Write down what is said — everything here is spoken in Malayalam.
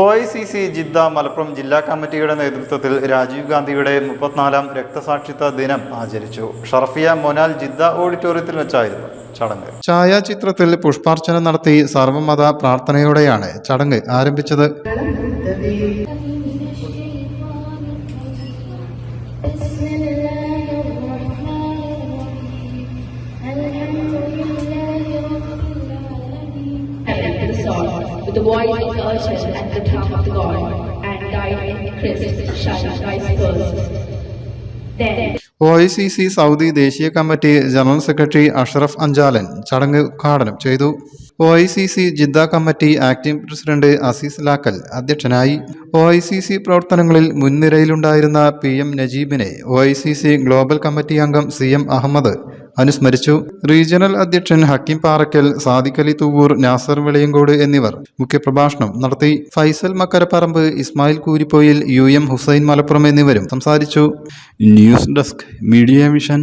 O I C C Jeddah Malappuram ജില്ലാ കമ്മിറ്റിയുടെ നേതൃത്വത്തിൽ രാജീവ് ഗാന്ധിയുടെ മുപ്പത്തിനാലാം രക്തസാക്ഷിത്വ ദിനം ആചരിച്ചു. ഷർഫിയ മൊനാൽ ജിദ്ദ ഓഡിറ്റോറിയത്തിൽ വെച്ചായിരുന്നു ചടങ്ങ്. ഛായാചിത്രത്തിൽ പുഷ്പാർച്ചന നടത്തി സർവമത പ്രാർത്ഥനയോടെയാണ് ചടങ്ങ് ആരംഭിച്ചത്. Sorry. with the voice of the urchin at the top of the god and died in crisp, shall rise first. Then O I C C Saudi ദേശീയ committee general secretary Ashraf Anchalan ചടങ്ങ് ഉദ്ഘാടനം ചെയ്തു O I C C Jeddah committee acting president Azeez Lakkal അധ്യക്ഷനായി ഒ ഐ സി സി പ്രവർത്തനങ്ങളിൽ മുൻനിരയിലുണ്ടായിരുന്ന P M നജീബിനെ O I C C global committee അംഗം സി എം അഹമ്മദ് അനുസ്മരിച്ചു. റീജിയണൽ അധ്യക്ഷൻ ഹക്കീം പാറക്കൽ സാദിഖ് അലി തൂവൂർ നാസർ വെളിയങ്കോട് എന്നിവർ മുഖ്യപ്രഭാഷണം നടത്തി. ഫൈസൽ മക്കരപ്പറമ്പ് ഇസ്മായിൽ കൂരിപ്പോയിൽ യു എം ഹുസൈൻ മലപ്പുറം എന്നിവരും സംസാരിച്ചു. News desk media mission